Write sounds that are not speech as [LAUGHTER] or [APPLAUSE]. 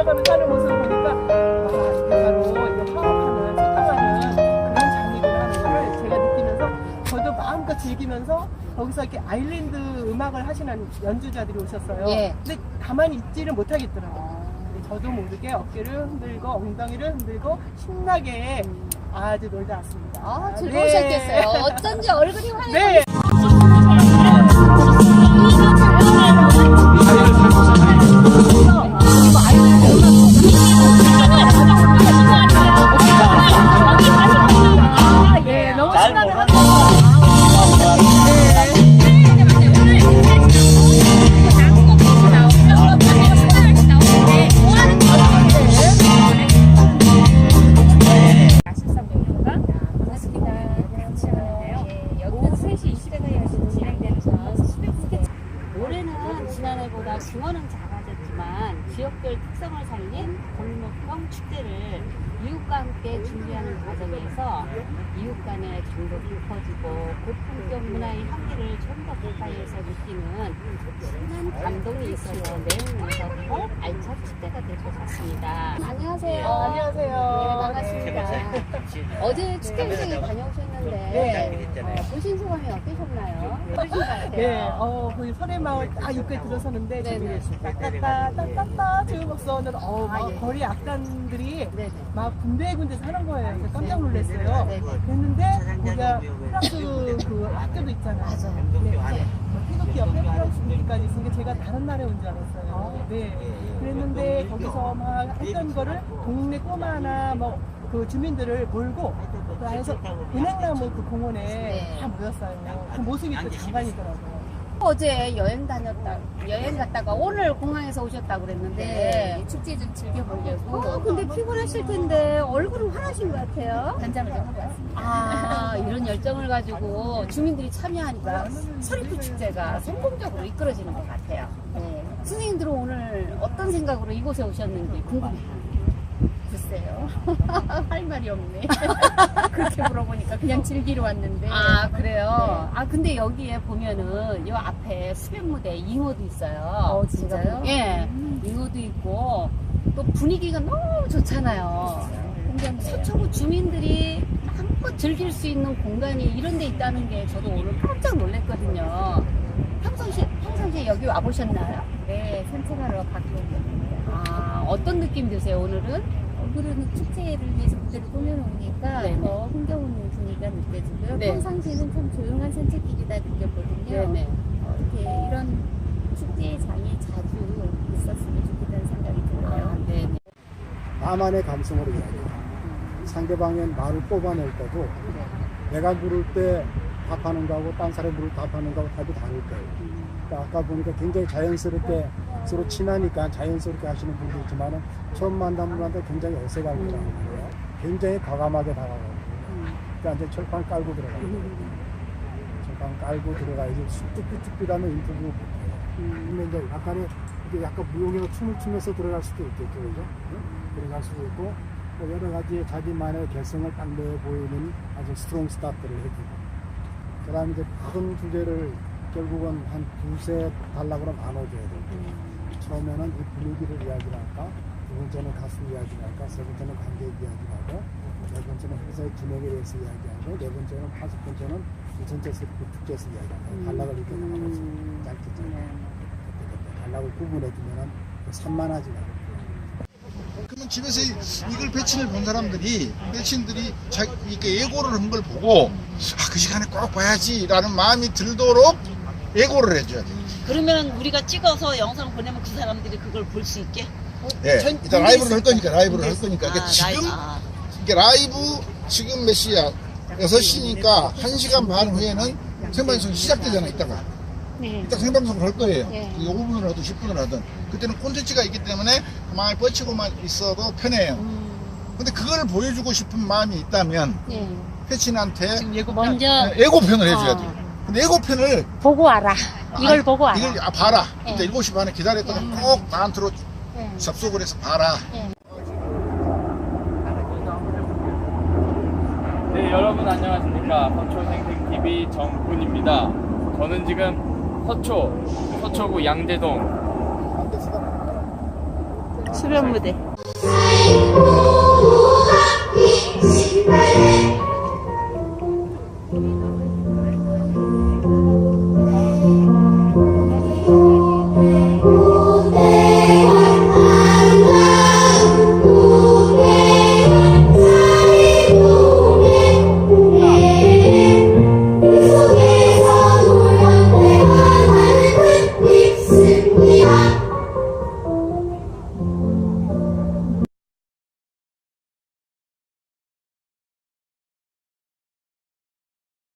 쫓아가며 사는 모습을 보니까 아, 이게 바로 이런 화합하는, 소통하는 그런 장이구나 하는 걸 제가 느끼면서 저도 마음껏 즐기면서 거기서 이렇게 아일랜드 음악을 하시는 연주자들이 오셨어요. 예. 근데 가만히 있지를 못하겠더라고요. 저도 모르게 어깨를 흔들고 엉덩이를 흔들고 신나게 아주 놀다 왔습니다. 아, 네. 즐거우셨겠어요. 어쩐지 얼굴이 환해. 네. 작아졌지만 지역별 특성을 살린 골목형 축제를 이웃과 함께 준비하는 과정에서 이웃 간의 정도 깊어지고 고품격 문화의 향기를 좀 더 가까이에서 느끼는 진한 감동이 있어서 내일면서 더 알찬 축제가 될 것 같습니다. 안녕하세요. 안녕하세요. 네, 반갑습니다. 어제 축제에 다녀오셨는데 네. 어, 보신 소감이 어떠셨나요? 어떠신 것 같아요? 네, 어, 거기 설해마을 딱 입구에 들어서는데 네네. 따따따 따따따 주먹서는 어, 막 아, 예. 거리 악단들이 네 네. 막 군데군데 사는 거예요. 그래서 깜짝 놀랐어요. 네. 그랬는데 우리가 프랑스 그 학교도 있잖아요. 맞아. 네, 네. 태극기 옆에 프랑스 국기까지 있으니까 제가 다른 나라에 온 줄 알았어요. 네. 그랬는데 거기서 막 했던 거를 동네 꼬마나 뭐 그 주민들을 몰고 그 안에서 은행나무 그 공원에 네. 다 모였어요. 그 모습이 또 장관이더라고요. 어제 여행 다녔다 여행 갔다가 오늘 공항에서 오셨다고 그랬는데 축제 좀 즐겨보려고. 어, 근데 피곤하실 텐데 얼굴은 환하신 것 같아요. 단장을 좀 하고 왔습니다. 아 이런 열정을 가지고 주민들이 참여하니까 서리프 축제가 성공적으로 이끌어지는 것 같아요. 네. 선생님들은 오늘 어떤 생각으로 이곳에 오셨는지 궁금해요. 글쎄요. [LAUGHS] 할 말이 없네. [LAUGHS] 그렇게 물어보니까 그냥 즐기러 왔는데. 아, 그래요? 아, 근데 여기에 보면은 요 앞에 수변 무대 잉어도 있어요. 어, 진짜요? 예. 잉어도 있고 또 분위기가 너무 좋잖아요. 근데 서초구 주민들이 한껏 즐길 수 있는 공간이 이런 데 있다는 게 저도 오늘 깜짝 놀랐거든요. 평상시에, 평상시에 여기 와보셨나요? 네, 산책하러 가끔 옵니다. 아, 어떤 느낌 드세요, 오늘은? 얼굴은 축제를 위해서 무대를 꾸며놓으니까 네네. 더 흥겨운 분위기가 느껴지고요. 네. 평상시에는 참 조용한 산책길이다 느꼈거든요. 네네. 어, 이렇게 이런 축제의 장이 자주 있었으면 좋겠다는 생각이 들어요. 아, 네네. 나만의 감성으로 이야기해요. 상대방의 말을 뽑아낼 때도 내가 물을 때 답하는 거하고 딴 사람이 물을 답하는 거하고 답이 다를 거예요. 그러니까 아까 보니까 굉장히 자연스럽게 서로 친하니까 자연스럽게 하시는 분도 있지만 처음 만나면 한테 굉장히 어색할 거라는 거예요. 굉장히 과감하게 다가가고 그러니까 이제 철판 깔고 들어가요. 철판 깔고 들어가야지 쑥뚝뚝뚝하면 인터뷰 못해요. 근데 이제 약간의 이게 약간 무용해서 춤을 추면서 들어갈 수도 있겠죠, 그죠? 응? 들어갈 수도 있고 뭐 여러 가지 자기만의 개성을 딱 내 보이는 아주 스트롱 스타트를 해주고 그 다음에 이제 큰 주제를 결국은 한 두세 달락으로 나눠줘야 돼요. 처음에는 이 분위기를 이야기를 할까, 두 번째는 가수 이야기를 할까, 세 번째는 관객 이야기를 하고, 네 번째는 회사의 진행에 대해서 이야기하고, 네 번째는 다섯 번째는 이 전체 세트 축제에서 이야기하고, 단락을 이렇게 나눠서 짧게 짧게. 그때 그때 단락을 구분해 주면은 산만하지가 않아요. 그러면 집에서 이- 이걸 배친을 본 사람들이 배친들이 자기 이렇게 예고를 한 걸 보고 아 그 시간에 꼭 봐야지라는 마음이 들도록 예고를 해줘야 돼. 그러면 우리가 찍어서 영상 보내면 그 사람들이 그걸 볼 수 있게? 예, 일단 라이브를 할 거니까 라이브를 할 거니까 아, 그러니까 지금 아, 이게 라이브 지금 몇 시야? 6시니까 1시간 반 후에는 생방송 시작되잖아 이따가. 네. 이따 생방송을 할 거예요. 네. 5분을 하든 10분을 하든. 그때는 콘텐츠가 있기 때문에 가만히 뻗치고만 있어도 편해요. 근데 그걸 보여주고 싶은 마음이 있다면 네. 패친한테 지금 예고 먼저 예고편을 해줘야 돼. 근데 예고편을 보고 와라. 이걸 아니, 보고 와라. 이걸 아, 봐라. 네. 근데 7시 반에 기다렸다가 꼭 나한테로 네. 접속을 해서 봐라. 네, 여러분 안녕하십니까. 서초 생생TV 정훈입니다. 저는 지금 서초, 서초구 양대동. 수련 무대.